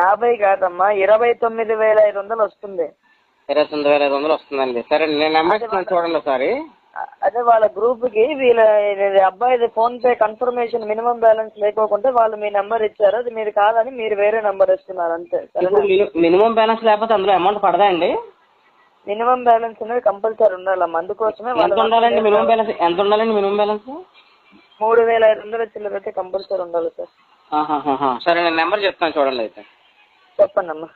యాభై కాదమ్మా ఇరవై తొమ్మిది వేల ఐదు వందలు వస్తుంది. ఇరవై తొమ్మిది వేల ఐదు వందలు వస్తుందండి. సరే నేను నెంబర్ ఇస్తున్నాను చూడండి ఒకసారి. అదే వాళ్ళ గ్రూప్కి వీళ్ళ ఇది అబ్బాయిది PhonePe confirmation minimum balance లేకోకుంటే వాళ్ళు మీ నెంబర్ ఇచ్చారు. అది మీరు కాదని మీరు వేరే నెంబర్ ఇస్తున్నారు అంతే. మినిమం బ్యాలెన్స్ లేకపోతే అందులో అమౌంట్ పడదా అండి? మినిమం బ్యాలెన్స్ అనేది కంపల్సరీ ఉండాలమ్మా. అందుకోసమే ఎంత ఉండాలండి మినిమం బ్యాలెన్స్? ఎంత ఉండాలండి మినిమం బ్యాలెన్స్? మూడు వేల ఐదు వందల చిల్లర అయితే కంపల్సరీ ఉండాలి సార్. సరే నేను నెంబర్ చెప్తాను చూడండి అయితే. చెప్పండి అమ్మా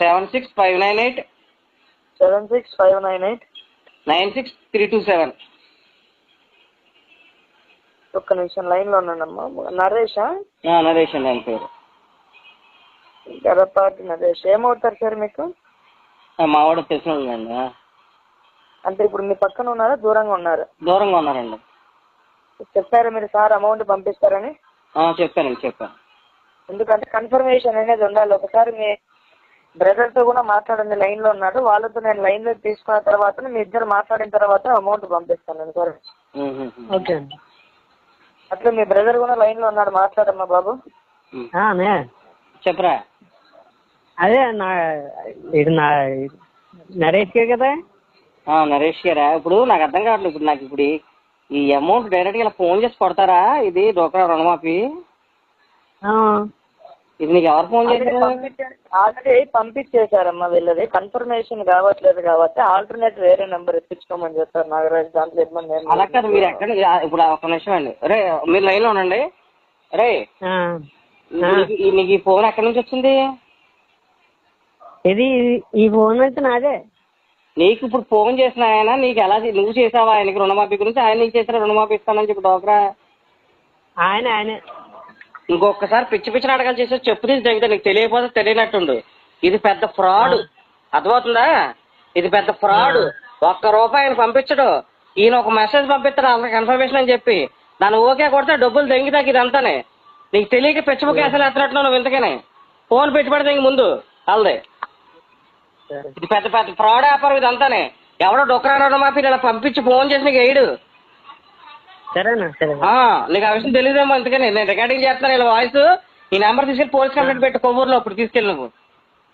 seven six five nine eight. Seven six five nine eight. Nine six three two seven. ఒక్క నిమిషం లైన్లో ఉన్నానమ్మా నరేషా నరేష్ అండి ఆయన పేరు. గడపాటి నరేష్. ఏమవుతారు సార్ మీకు? ఆ, మా వాడు తెలిసిన అండి అంటే ఇప్పుడు మీ పక్కన ఉన్నారా దూరంగా ఉన్నారా? దూరంగా ఉన్నారండి. చెప్పారా మీరు సార్ అమౌంట్ పంపిస్తారని? చెప్పానండి చెప్పాను. ఎందుకంటే కన్ఫర్మేషన్ అనేది ఉండాలి. ఒకసారి మీ బ్రదర్తో కూడా మాట్లాడండి లైన్లో ఉన్నాడు. వాళ్ళతో నేను లైన్లో తీసుకున్న తర్వాత మీ ఇద్దరు మాట్లాడిన తర్వాత అమౌంట్ పంపిస్తాను సార్ ఉహుహు. ఓకే అండి. అట్లా మీ బ్రదర్ కూడా లైన్లో ఉన్నాడు మాట్లాడమ్మా బాబు. చెప్పరా? అదే నా ఇది నా నరేష్కే కదా? ఆ, నరేష్ గారా? ఇప్పుడు నాకు అర్థం కావట్లేదు ఇప్పుడు నాకు ఇప్పుడు ఈ- అమౌంట్ డైరెక్ట్గా ఇలా ఫోన్ చేసి కొడతారా? ఇది డోక్రా రుణమాఫీ? ఇది నీకు ఎవరు ఫోన్ చేశారు ఆల్రెడీ పంపించేశారమ్మా వీళ్ళది. కన్ఫర్మేషన్ కావట్లేదు కాబట్టి ఆల్టర్నేట్ వేరే నెంబర్ ఇప్పించుకోమని చెప్పారు నాగరాజ్. దాంట్లో ఇబ్బంది అలా. కాదు మీరు ఎక్కడ ఇప్పుడు ఒక నిమిషం అండి. రే మీరు లైన్లో ఉండండి. రే. నీకు ఈ- ఫోన్ ఎక్కడి నుంచి వచ్చింది? ఇది ఈ ఫోన్ అయితే నాదే. నీకు ఇప్పుడు ఫోన్ చేసిన ఆయన నీకు ఎలా నువ్వు చేసావా ఆయనకి రుణమాఫీ గురించి? ఆయన నీకు చేసిన రుణమాఫీ ఇస్తానని చెప్పి డోక్రా ఆయన ఆయనే. ఇంకొకసారి పిచ్చి పిచ్చి నాటకాలు చేసే చెప్పు తీసి తగ్గితే నీకు తెలియకపోతే తెలియనట్టుండు. ఇది పెద్ద ఫ్రాడ్. అర్థమవుతుందా? ఇది పెద్ద ఫ్రాడ్. ఒక్క రూపాయి ఆయన పంపించడు. ఈయన ఒక మెసేజ్ పంపిస్తాడు అంత కన్ఫర్మేషన్ అని చెప్పి. దాన్ని ఓకే కొడితే డబ్బులు దెంగితాకి ఇదంతానే నీకు తెలియక పిచ్చి ముక్క అసలు ఎత్తనట్టు నువ్వు ఇంతకనే. ఫోన్ పెట్టుబడి దెంగి ముందు. వాళ్ళదే ఇది పెద్ద పెద్ద ఫ్రాడ్ వ్యాపారం ఇదంతానే ఎవడో డొక్కరా రుణమాఫీ ఇలా పంపించి ఫోన్ చేసి నీకు వేయడు సరేనా? సరే ఆ, నీకు ఆ విషయం తెలియదేమో అందుకని నేను రికార్డింగ్ చేస్తాను ఇలా వాయిస్ ఈ నెంబర్ తీసుకెళ్ళి పోలీస్ కంప్లైంట్ పెట్టు కొవ్వూరులో అప్పుడు తీసుకెళ్ళి నువ్వు.